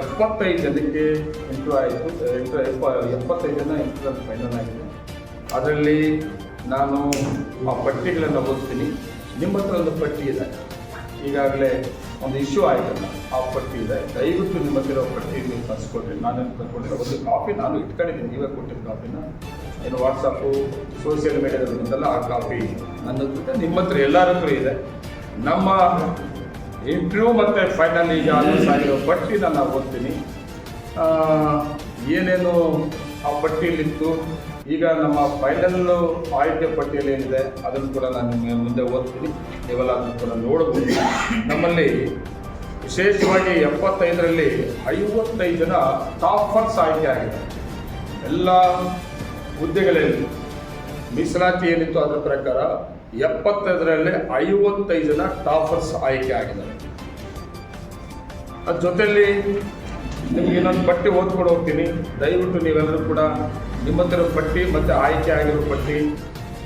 ಎಪ್ಪತ್ತೈದು ಜನಕ್ಕೆ ಇಂಟ್ರೂ ಆಯಿತು ಎಂಟು ಎಪ್ಪ ಎಪ್ಪತ್ತೈದು ಜನ ಇನ್ಸೂರೆನ್ಸ್ ಫೈನಲ್ ಆಗಿದೆ ಅದರಲ್ಲಿ ನಾನು ಆ ಪಟ್ಟಿಗಳನ್ನು ಓದ್ತೀನಿ. ನಿಮ್ಮ ಹತ್ರ ಒಂದು ಪಟ್ಟಿ ಇದೆ. ಈಗಾಗಲೇ ಒಂದು ಇಶ್ಯೂ ಆಯಿತಲ್ಲ, ಆ ಪಟ್ಟಿ ಇದೆ. ದಯವಿಟ್ಟು ನಿಮ್ಮ ಹತ್ರ ಪಟ್ಟಿ ನೀವು ಕಳಿಸ್ಕೊಡ್ರಿ. ನಾನೇನು ಕಳ್ಕೊಂಡಿರೋ ಒಂದು ಕಾಪಿ ನಾನು ಇಟ್ಕೊಂಡಿದ್ದೀನಿ. ನೀವೇ ಕೊಟ್ಟಿದ್ದ ಕಾಪಿನ ಏನು ವಾಟ್ಸಪ್ಪು ಸೋಷಿಯಲ್ ಮೀಡಿಯಾದಲ್ಲಿಂದಲ್ಲ ಆ ಕಾಪಿ ನನ್ನ ನಿಮ್ಮ ಹತ್ರ ಎಲ್ಲರ ಹತ್ರ ಇದೆ. ನಮ್ಮ ಇಂಟರ್ವ್ಯೂ ಮತ್ತು ಫೈನಲ್ ಈಗ ಅನೌನ್ಸ್ ಆಗಿರೋ ಪಟ್ಟಿನ ನಾನು ಓದ್ತೀನಿ. ಏನೇನು ಆ ಪಟ್ಟಿಯಲ್ಲಿತ್ತು ಈಗ ನಮ್ಮ ಫೈನಲ್ ಆಯ್ಕೆ ಪಟ್ಟಿಯಲ್ಲಿ ಏನಿದೆ, ಅದನ್ನು ಕೂಡ ನಾನು ನಿಮಗೆ ಮುಂದೆ ಓದ್ತೀನಿ. ನೀವೆಲ್ಲ ಅದನ್ನು ಕೂಡ ನೋಡಬಹುದು ನಮ್ಮಲ್ಲಿ ವಿಶೇಷವಾಗಿ ಎಪ್ಪತ್ತೈದರಲ್ಲಿ ಐವತ್ತೈದು ಜನ ಟಾಪರ್ಸ್ ಆಯ್ಕೆ ಆಗಿದೆ ಎಲ್ಲ ಹುದ್ದೆಗಳಲ್ಲಿ ಮೀಸಲಾತಿ ಏನಿತ್ತು ಅದರ ಪ್ರಕಾರ ಎಪ್ಪತ್ತೈದರಲ್ಲಿ ಐವತ್ತೈದು ಜನ ಟಾಪರ್ಸ್ ಆಯ್ಕೆ ಆಗಿದ್ದಾರೆ. ಅದ್ರ ಜೊತೆಯಲ್ಲಿ ನಿಮ್ಗೆ ಇನ್ನೊಂದು ಪಟ್ಟಿ ಓದ್ಕೊಂಡು ಹೋಗ್ತೀನಿ. ದಯವಿಟ್ಟು ನೀವೆಲ್ಲರೂ ಕೂಡ ನಿಮ್ಮ ಹತ್ರ ಪಟ್ಟಿ ಮತ್ತು ಆಯ್ಕೆ ಆಗಿರೋ ಪಟ್ಟಿ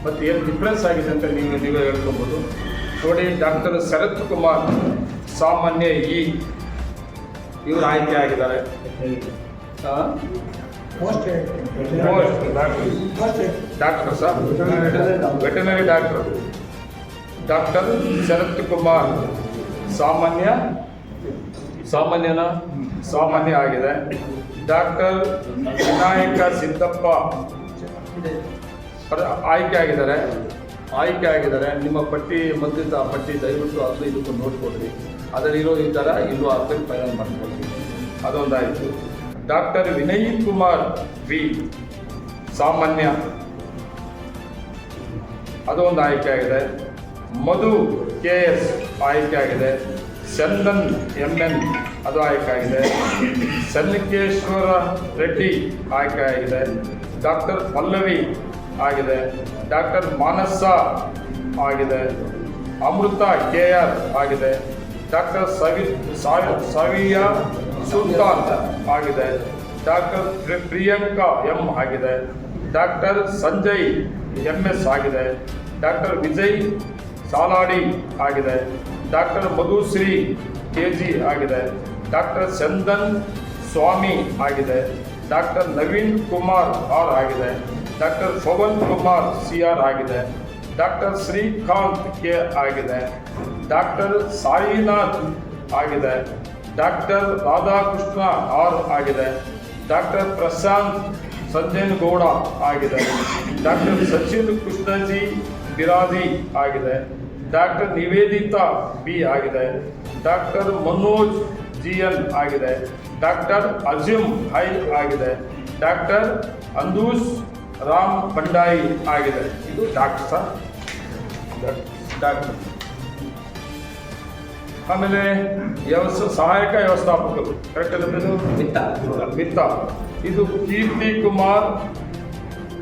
ಮತ್ತು ಏನು ಡಿಫ್ರೆನ್ಸ್ ಆಗಿದೆ ಅಂತ ನೀವು ನೀವೇ ಹೇಳ್ಕೊಬೋದು. ನೋಡಿ ಡಾಕ್ಟರ್ ಶರತ್ ಕುಮಾರ್ ಸಾಮಾನ್ಯ ಇ ಇವರು ಆಯ್ಕೆ ಆಗಿದ್ದಾರೆ. ಆ? Doctor sir veterinary doctor doctor Sharath Kumar ಸಾಮಾನ್ಯ ಸಾಮಾನ್ಯನ ಸಾಮಾನ್ಯ ಆಗಿದೆ. ಡಾಕ್ಟರ್ ವಿನಾಯಕ ಸಿದ್ದಪ್ಪ ಆಯ್ಕೆ ಆಗಿದ್ದಾರೆ. ಆಯ್ಕೆ ಆಗಿದ್ದಾರೆ. ನಿಮ್ಮ ಪಟ್ಟಿ ಮದ್ದಿದ್ದ ಆ ಪಟ್ಟಿ ದಯವಿಟ್ಟು ಅದು ಇದಕ್ಕೂ ನೋಡ್ಕೊಡ್ರಿ ಅದರಲ್ಲಿರೋ ಈ ಥರ ಇಲ್ಲೂ ಅರ್ಥಕ್ಕೆ ಫೈನಲ್ ಮಾಡ್ಕೊಡ್ರಿ ಅದೊಂದಾಯಿತು. ಡಾಕ್ಟರ್ ವಿನಯ್ ಕುಮಾರ್ ವಿ ಸಾಮಾನ್ಯ. ಅದು ಒಂದು ಆಯ್ಕೆ ಆಗಿದೆ. ಮಧು ಕೆ ಎಸ್ ಆಯ್ಕೆ ಆಗಿದೆ. ಚಂದನ್ ಎಂ ಎನ್ ಅದು ಆಯ್ಕೆ ಆಗಿದೆ. ಚನ್ನಕೇಶ್ವರ ರೆಡ್ಡಿ ಆಯ್ಕೆ ಆಗಿದೆ. ಡಾಕ್ಟರ್ ಪಲ್ಲವಿ ಆಗಿದೆ. ಡಾಕ್ಟರ್ ಮಾನಸ ಆಗಿದೆ. ಅಮೃತ ಕೆ ಆರ್ ಆಗಿದೆ. ಡಾಕ್ಟರ್ ಸವಿ ಸಾವಿ- ಸವಿಯಾ ಸುಲ್ತಾನ್ ಆಗಿದೆ. ಡಾಕ್ಟರ್ ಪ್ರಿ- ಪ್ರಿಯಾಂಕಾ ಎಂ ಆಗಿದೆ. ಡಾಕ್ಟರ್ ಸಂಜಯ್ ಎಂ ಎಸ್ ಆಗಿದೆ. ಡಾಕ್ಟರ್ ವಿಜಯ್ ಸಾಲಾಡಿ ಆಗಿದೆ. ಡಾಕ್ಟರ್ ಮಧುಶ್ರೀ ಕೆ ಜಿ ಆಗಿದೆ. ಡಾಕ್ಟರ್ ಚಂದನ್ ಸ್ವಾಮಿ ಆಗಿದೆ. ಡಾಕ್ಟರ್ ನವೀನ್ ಕುಮಾರ್ ಆರ್ ಆಗಿದೆ. Doctor Pavan Kumar C R ಆಗಿದೆ. ಡಾಕ್ಟರ್ ಶ್ರೀಕಾಂತ್ ಕೆ ಆಗಿದೆ. ಡಾಕ್ಟರ್ ಸಾಯಿನಾಥ್ ಆಗಿದೆ. ಡಾಕ್ಟರ್ ರಾಧಾಕೃಷ್ಣ ಆರ್ ಆಗಿದೆ. ಡಾಕ್ಟರ್ ಪ್ರಶಾಂತ್ ಸಂಜಯನ್ ಗೌಡ ಆಗಿದೆ. ಡಾಕ್ಟರ್ ಸಚಿನ್ ಕೃಷ್ಣಜಿ ಬಿರಾದಿ ಆಗಿದೆ. ಡಾಕ್ಟರ್ ನಿವೇದಿತಾ ಬಿ ಆಗಿದೆ. ಡಾಕ್ಟರ್ ಮನೋಜ್ ಜಿ ಎನ್ ಆಗಿದೆ. ಡಾಕ್ಟರ್ ಅಜಿಮ್ ಹೈ ಆಗಿದೆ. ಡಾಕ್ಟರ್ ಅಂದೂಸ್ ರಾಮ್ ಪಂಡಾಯಿ ಆಗಿದೆ. ಇದು ಡಾಕ್ಟರ್ ಸರ್. ಡಾಕ್ಟರ್. ಆಮೇಲೆ ವ್ಯವಸ್ ಸಹಾಯಕ ವ್ಯವಸ್ಥಾಪಕರು. ಕರೆಕ್ಟ್ ಮಿತ್ತ. ವಿತ್ತ ಇದು ಕೀರ್ತಿ ಕುಮಾರ್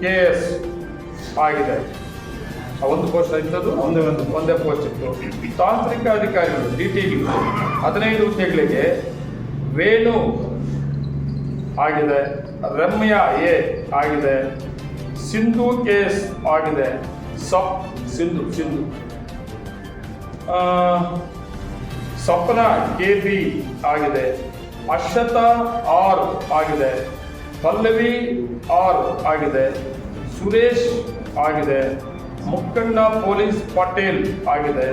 ಕೆ ಎಸ್ ಆಗಿದೆ ಒಂದು ಪೋಸ್ಟ್ ಇದ್ದದ್ದು ಒಂದೇ ಒಂದು ಒಂದೇ ಪೋಸ್ಟ್ ಇತ್ತು. ತಾಂತ್ರಿಕ ಅಧಿಕಾರಿಗಳು ಡಿ ಟಿ ಹದಿನೈದು ಹುದ್ದೆಗಳಿಗೆ ವೇಣು ಆಗಿದೆ ರಮ್ಯಾ ಎ ಆಗಿದೆ ಸಿಂಧು ಕೆ ಎಸ್ ಆಗಿದೆ ಸಪ್ ಸಿಂಧು ಸಿಂಧು. ಸ್ವಪ್ನ ಕೆ ಬಿ ಆಗಿದೆ. ಅಶ್ವತ ಆರ್ ಆಗಿದೆ. ಪಲ್ಲವಿ ಆರ್ ಆಗಿದೆ. ಸುರೇಶ್ ಆಗಿದೆ. ಮುಕ್ಕಣ್ಣ ಪೊಲೀಸ್ ಪಟೇಲ್ ಆಗಿದೆ.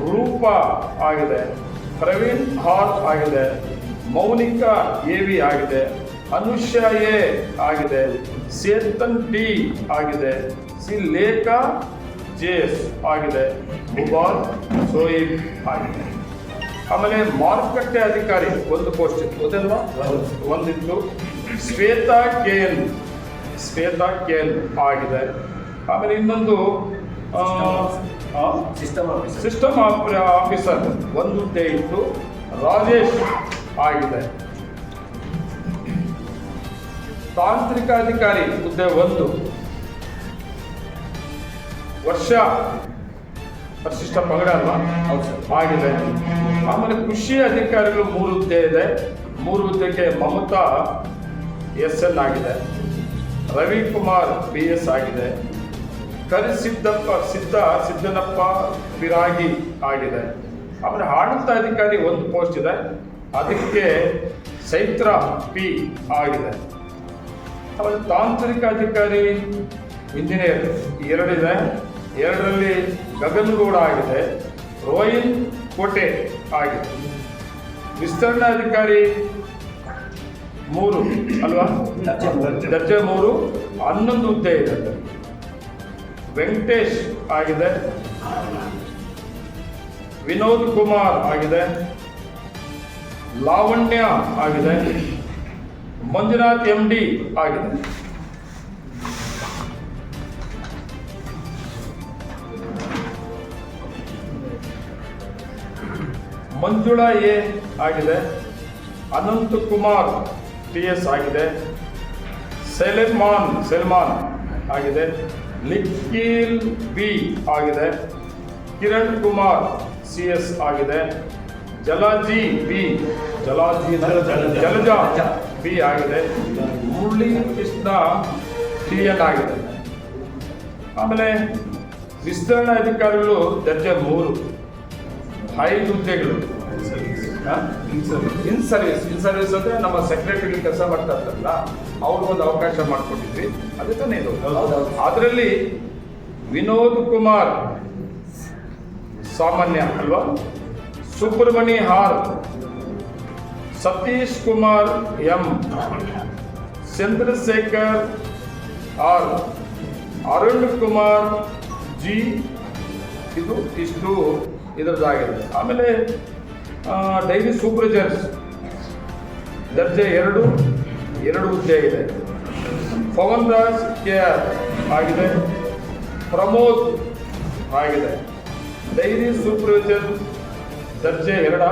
ರೂಪ ಆಗಿದೆ. ಪ್ರವೀಣ್ ಆರ್ ಆಗಿದೆ. ಮೌನಿಕಾ ಎ ವಿ ಆಗಿದೆ. ಅನುಷ್ಯ ಎ ಆಗಿದೆ. ಸೇತನ್ ಟಿ ಆಗಿದೆ. ಸಿ ಲೇಖಾ ಜೆ ಆಗಿದೆ. ಭೂಪಾಲ್ ಸೋಯಿಬ್ ಆಗಿದೆ. ಆಮೇಲೆ ಮಾರುಕಟ್ಟೆ ಅಧಿಕಾರಿ ಒಂದು ಪೋಸ್ಟ್ ಇತ್ತು ಅದಲ್ವಾ ಒಂದಿತ್ತು. Shwetha K N Shwetha K N ಆಗಿದೆ. ಆಮೇಲೆ ಇನ್ನೊಂದು ಸಿಸ್ಟಮ್ ಆಫೀಸರ್ ಸಿಸ್ಟಮ್ ಆಫೀಸರ್ ಒಂದು ಹುದ್ದೆ ಇತ್ತು. ರಾಜೇಶ್ ಆಗಿದೆ. ತಾಂತ್ರಿಕ ಅಧಿಕಾರಿ ಹುದ್ದೆ ಒಂದು. ವರ್ಷ ಪರಿಶಿಷ್ಟ ಪಂಗಡ ಅಲ್ವಾ? ಸರ್. ಆಗಿದೆ. ಆಮೇಲೆ ಕೃಷಿ ಅಧಿಕಾರಿಗಳು ಮೂರು ಹುದ್ದೆ ಇದೆ. ಮೂರು ಹುದ್ದೆಗೆ ಮಮತಾ ಎಸ್ ಎನ್ ಆಗಿದೆ. ರವಿಕುಮಾರ್ ಬಿ ಎಸ್ ಆಗಿದೆ. ಕರಿಸಿದ್ದಪ್ಪ ಸಿದ್ದ, ಸಿದ್ದನಪ್ಪ ಬಿರಾಗಿ ಆಗಿದೆ. ಆಮೇಲೆ ಆಡಳಿತ ಅಧಿಕಾರಿ ಒಂದು ಪೋಸ್ಟ್ ಇದೆ. ಅದಕ್ಕೆ ಚೈತ್ರ ಪಿ ಆಗಿದೆ. ಆಮೇಲೆ ತಾಂತ್ರಿಕ ಅಧಿಕಾರಿ ಇಂಜಿನಿಯರ್ ಎರಡಿದೆ ಎರಡರಲ್ಲಿ ಗಗನ್ಗೌಡ ಆಗಿದೆ. ರೋಯಿಲ್ ಕೋಟೆ ಆಗಿದೆ. ವಿಸ್ತರಣಾ ಅಧಿಕಾರಿ ಮೂರು, ಅಲ್ವಾ? ದರ್ಜೆ ಮೂರು, ಹನ್ನೊಂದು ಹುದ್ದೆ ಇದೆ. ವೆಂಕಟೇಶ್ ಆಗಿದೆ. ವಿನೋದ್ ಕುಮಾರ್ ಆಗಿದೆ. ಲಾವಣ್ಯ ಆಗಿದೆ. ಮಂಜುನಾಥ್ ಎಂ ಡಿ ಆಗಿದೆ. ಮಂಜುಳಾ ಎ ಆಗಿದೆ. ಅನಂತ್ ಕುಮಾರ್ ಟಿ ಎಸ್ ಆಗಿದೆ. ಸೆಲೆಮಾನ್ ಸೆಲ್ಮಾನ್ ಆಗಿದೆ. ನಿಖಿಲ್ ಬಿ ಆಗಿದೆ. ಕಿರಣ್ ಕುಮಾರ್ ಸಿ ಎಸ್ ಆಗಿದೆ. ಜಲಾಜಿ ಬಿ ಜಲಾಜಿ ಜಲಜಾ ಬಿ ಆಗಿದೆ. ಮುರಳಿ ಕೃಷ್ಣ ಟಿ ಎನ್ ಆಗಿದೆ. ಆಮೇಲೆ ವಿಸ್ತರಣಾ ಅಧಿಕಾರಿಗಳು ದರ್ಜೆ ಮೂರು. ಐದು ಹುದ್ದೆಗಳು. ಇನ್ ಸರ್ವಿಸ್ ಇನ್ ಸರ್ವಿಸ್ ಅಂದ್ರೆ ನಮ್ಮ ಸೆಕ್ರೆಟರಿ ಕೆಲಸ ಮಾಡ್ತಾ ಇರ್ತಾರಲ್ಲ ಅವ್ರಿಗೆ ಒಂದು ಅವಕಾಶ ಮಾಡಿಕೊಟ್ಟಿದ್ವಿ ಅದೇ ತಾನೇ ಇದು. ಅದರಲ್ಲಿ ವಿನೋದ್ ಕುಮಾರ್ ಸಾಮಾನ್ಯ ಅಲ್ವಾ? ಸುಬ್ರಹ್ಮಣಿ ಹಾರ್ Satish Kumar M Chandrashekar R Arun Kumar G. ಇದು ಇಷ್ಟು. ಇದರದ್ದಾಗಿದೆ ಆಮೇಲೆ ಡೈಲಿ ಸೂಪರ್ವೈಸರ್ಸ್ ದರ್ಜೆ ಎರಡು ಎರಡು ಹುದ್ದೆ ಇದೆ. ಪವನ್ ದಾಸ್ ಕೆ ಆರ್ ಆಗಿದೆ. ಪ್ರಮೋದ್ ಆಗಿದೆ. ಡೈರಿ ಸೂಪರ್ವೈಸರ್ ದರ್ಜೆ ಎರಡ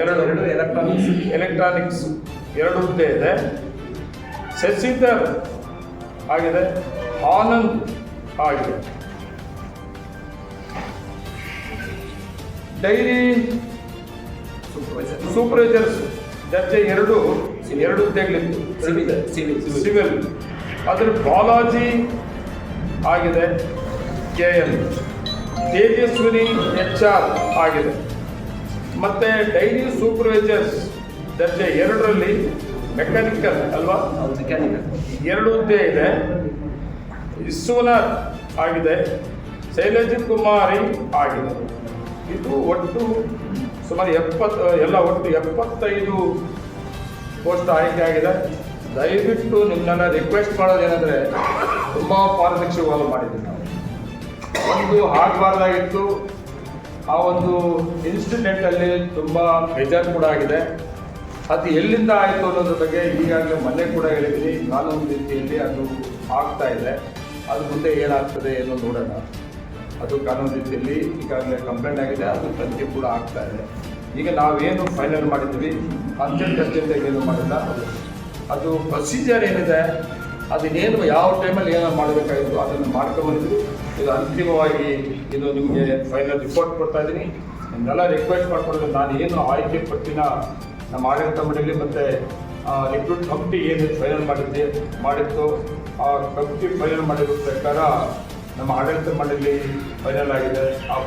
ಎರಡು ಎರಡು ಎಲೆಕ್ಟ್ರಾನಿಕ್ಸ್ ಎಲೆಕ್ಟ್ರಾನಿಕ್ಸ್ ಎರಡು ಹುದ್ದೆ ಇದೆ. ಶಶಿಧರ್ ಆಗಿದೆ. ಆನಂದ್ ಆಗಿದೆ. ಡೈರಿ ಸೂಪರ್ವೈಸರ್ ಸೂಪರ್ವೈಸರ್ಸ್ ದರ್ಜೆ ಎರಡು ಎರಡು ಹುದ್ದೆಗಳಿತ್ತು ಸಿವಿಲ್ ಸಿವಿಲ್ ಸಿವಿಲ್ ಅದ್ರ ಬಾಲಾಜಿ ಆಗಿದೆ K L. Tejaswini H R ಆಗಿದೆ. ಮತ್ತೆ ಡೈರಿ ಸೂಪರ್ವೈಸರ್ಸ್ ದರ್ಜೆ ಎರಡರಲ್ಲಿ ಮೆಕ್ಯಾನಿಕಲ್ ಅಲ್ವಾ? ಮೆಕ್ಯಾನಿಕಲ್. ಎರಡು ಹುದ್ದೆ ಇದೆ. ವಿಶ್ವನಾಥ್ ಆಗಿದೆ ಶೈಲಜಿತ್ ಕುಮಾರಿ ಆಗಿದೆ. ಇದು ಒಟ್ಟು ಸುಮಾರು ಎಪ್ಪತ್ತು ಎಲ್ಲ ಒಟ್ಟು ಎಪ್ಪತ್ತೈದು ಪೋಸ್ಟ್ ಆಯ್ಕೆ ಆಗಿದೆ. ದಯವಿಟ್ಟು ನಿಮ್ಮನ್ನ ರಿಕ್ವೆಸ್ಟ್ ಮಾಡೋದೇನೆಂದರೆ ತುಂಬ ಪಾರದರ್ಶಕವಾಗಿ ಮಾಡಿದ್ದೀವಿ ನಾವು. ಒಂದು ಆಗಬಾರ್ದಾಗಿತ್ತು ಆ ಒಂದು ಇನ್ಸಿಡೆಂಟಲ್ಲಿ ತುಂಬ ಬೇಜಾರು ಕೂಡ ಆಗಿದೆ. ಅದು ಎಲ್ಲಿಂದ ಆಯಿತು ಅನ್ನೋದ್ರ ಬಗ್ಗೆ ಈಗಾಗಲೇ ಮೊನ್ನೆ ಕೂಡ ಹೇಳಿದ್ದೀನಿ. ಕಾನೂನು ರೀತಿಯಲ್ಲಿ ಅದು ಆಗ್ತಾ ಇದೆ. ಅದು ಮುಂದೆ ಏನಾಗ್ತದೆ ಏನೋ ನೋಡೋಣ. ಅದು ಕಾನೂನು ರೀತಿಯಲ್ಲಿ ಈಗಾಗಲೇ ಕಂಪ್ಲೇಂಟ್ ಆಗಿದೆ, ಅದು ತನಿಖೆ ಕೂಡ ಆಗ್ತಾ ಇದೆ. ಈಗ ನಾವೇನು ಫೈನಲ್ ಮಾಡಿದ್ವಿ ಅರ್ಜೆಂಟ್ ಅರ್ಜೆಂಟಾಗಿ ಏನು ಮಾಡಿಲ್ಲ. ಅದು ಅದು ಪ್ರೊಸೀಜರ್ ಏನಿದೆ ಅದನ್ನೇನು ಯಾವ ಟೈಮಲ್ಲಿ ಏನೋ ಮಾಡಬೇಕಾಗಿತ್ತು ಅದನ್ನು ಮಾಡ್ಕೊಬಂದಿದ್ವಿ ಇದು ಅಂತಿಮವಾಗಿ ಇದು ನಿಮಗೆ ಫೈನಲ್ ರಿಪೋರ್ಟ್ ಕೊಡ್ತಾ ಇದ್ದೀನಿ. ನಿಮ್ಮೆಲ್ಲ ರಿಕ್ವೆಸ್ಟ್ ಮಾಡ್ಕೊಡೋದು, ನಾನು ಏನು ಆಯ್ಕೆ ಪಟ್ಟಿನ ನಮ್ಮ ಆಡಳಿತ ಮಂಡಳಿ ಮತ್ತು ರಿಕ್ರೂಟ್ ಕಮಿಟಿ ಏನು ಫೈನಲ್ ಮಾಡಿದ್ದೆ, ಮಾಡಿತ್ತು, ಆ ಕಮಿಟಿ ಫೈನಲ್ ಮಾಡಿರೋ ಪ್ರಕಾರ ನಮ್ಮ ಆಡಳಿತ ಮಂಡಳಿ ಫೈನಲ್ ಆಗಿದೆ. ಆ